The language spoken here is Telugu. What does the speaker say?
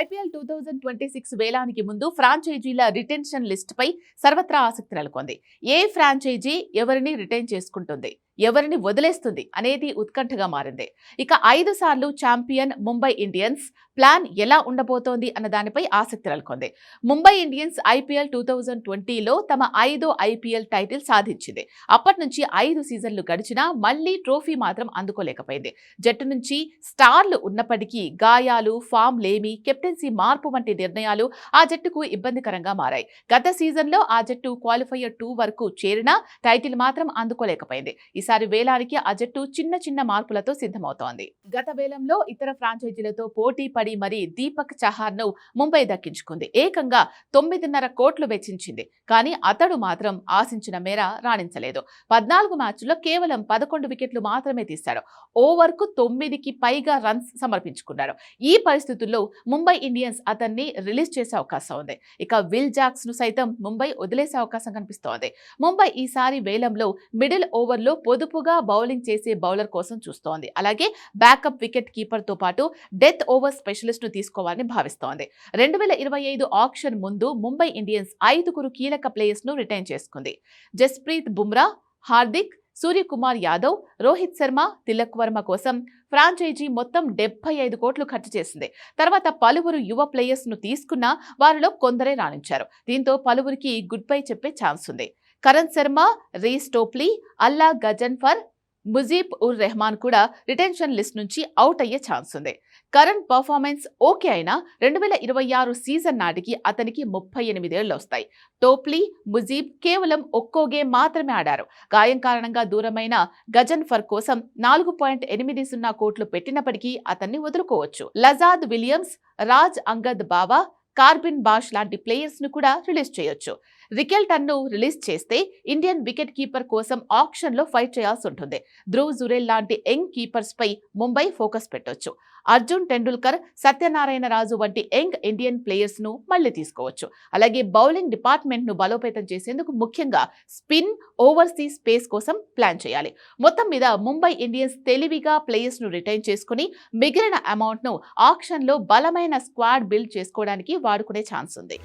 IPL two thousand twenty six వేలానికి ముందు ఫ్రాంచైజీల రిటెన్షన్ లిస్ట్ పై సర్వత్రా ఆసక్తి నెలకొంది. ఏ ఫ్రాంచైజీ ఎవరిని రిటైన్ చేసుకుంటుంది? ఎవరిని వదిలేస్తుంది అనేది ఉత్కంఠగా మారింది. ఇక ఐదు సార్లు ఛాంపియన్ ముంబై ఇండియన్స్ ప్లాన్ ఎలా ఉండబోతోంది అన్న దానిపై ఆసక్తి నెలకొంది. Mumbai Indians IPL two thousand ట్వంటీలో తమ ఐదో ఐపీఎల్ టైటిల్ సాధించింది. అప్పటి నుంచి ఐదు సీజన్లు గడిచినా మళ్ళీ ట్రోఫీ మాత్రం అందుకోలేకపోయింది. జట్టు నుంచి స్టార్లు ఉన్నప్పటికీ గాయాలు ఫామ్ లేమి కెప్టెన్సీ మార్పు వంటి నిర్ణయాలు ఆ జట్టుకు ఇబ్బందికరంగా మారాయి. గత సీజన్లో ఆ జట్టు క్వాలిఫైయర్ టూ వరకు చేరినా టైటిల్ మాత్రం అందుకోలేకపోయింది. ఈసారి వేలానికి ఆ జట్టు చిన్న చిన్న మార్పులతో సిద్ధమవుతోంది. గత వేలంలో ఇతర ఫ్రాంచైజీలతో పోటీ పడి మరీ దీపక్ చహార్ను ముంబై దక్కించుకుంది. ఏకంగా తొమ్మిదిన్నర కోట్లు వెచ్చించింది. కానీ అతడు మాత్రం ఆశించిన మేర రాణించలేదు. పద్నాలుగు మ్యాచ్ల్లో కేవలం పదకొండు వికెట్లు మాత్రమే తీశాడు. ఓవర్కు తొమ్మిదికి పైగా రన్స్ సమర్పించుకున్నాడు. ఈ పరిస్థితుల్లో ముంబై ఇండియన్స్ అతన్ని రిలీజ్ చేసే అవకాశం ఉంది. ఇక విల్ జాక్స్ను సైతం ముంబై వదిలేసే అవకాశం కనిపిస్తోంది. ముంబై ఈసారి వేలంలో మిడిల్ ఓవర్లో పొదుపుగా బౌలింగ్ చేసే బౌలర్ కోసం చూస్తోంది. అలాగే బ్యాకప్ వికెట్ కీపర్తో పాటు డెత్ ఓవర్ స్పెషలిస్ట్ను తీసుకోవాలని భావిస్తోంది. రెండు వేల ఇరవై ఐదు ఆక్షన్ ముందు ముంబై ఇండియన్స్ ఐదుగురు కీలక ప్లేయర్స్ను రిటైన్ చేసుకుంది. జస్ప్రీత్ బుమ్రా హార్దిక్ సూర్యకుమార్ యాదవ్ రోహిత్ శర్మ తిలక్ వర్మ కోసం ఫ్రాంచైజీ మొత్తం డెబ్బై ఐదు కోట్లు ఖర్చు చేసింది. తర్వాత పలువురు యువ ప్లేయర్స్ను తీసుకున్నా వారిలో కొందరే రాణించారు. దీంతో పలువురికి గుడ్ బై చెప్పే ఛాన్స్ ఉంది. కరణ్ శర్మ రీస్ టోప్లీ అల్లా గజన్ఫర్ ముజీబ్ ఉర్ రెహమాన్ కూడా రిటెన్షన్ లిస్ట్ నుంచి అవుట్ అయ్యే ఛాన్స్ ఉంది. కరణ్ పర్ఫార్మెన్స్ ఓకే అయినా రెండు వేల ఇరవై ఆరు సీజన్ నాటికి అతనికి ముప్పై ఎనిమిదేళ్ళు వస్తాయి. టోప్లీ ముజీబ్ కేవలం ఒక్కో గేమ్ మాత్రమే ఆడారు. గాయం కారణంగా దూరమైన గజన్ఫర్ కోసం నాలుగు పాయింట్ ఎనిమిది సున్నా కోట్లు పెట్టినప్పటికీ అతన్ని వదులుకోవచ్చు. లజాద్ విలియమ్స్ రాజ్ అంగద్ బావా కార్బిన్ బాష్ లాంటి ప్లేయర్స్ను కూడా రిలీజ్ చేయొచ్చు. రికెల్టన్ను రిలీజ్ చేస్తే ఇండియన్ వికెట్ కీపర్ కోసం ఆప్షన్లో ఫైట్ చేయాల్సి ఉంటుంది. ధ్రువ్ జురేల్ లాంటి యంగ్ కీపర్స్ పై ముంబై ఫోకస్ పెట్టొచ్చు. అర్జున్ టెండూల్కర్ సత్యనారాయణ రాజు వంటి యంగ్ ఇండియన్ ప్లేయర్స్ను మళ్ళీ తీసుకోవచ్చు. అలాగే బౌలింగ్ డిపార్ట్మెంట్ను బలోపేతం చేసేందుకు ముఖ్యంగా స్పిన్ ఓవర్సీస్ స్పేస్ కోసం ప్లాన్ చేయాలి. మొత్తం మీద ముంబై ఇండియన్స్ తెలివిగా ప్లేయర్స్ను రిటైన్ చేసుకుని మిగిలిన అమౌంట్ను ఆప్షన్లో బలమైన స్క్వాడ్ బిల్డ్ చేసుకోవడానికి వాడుకునే ఛాన్స్ ఉంది.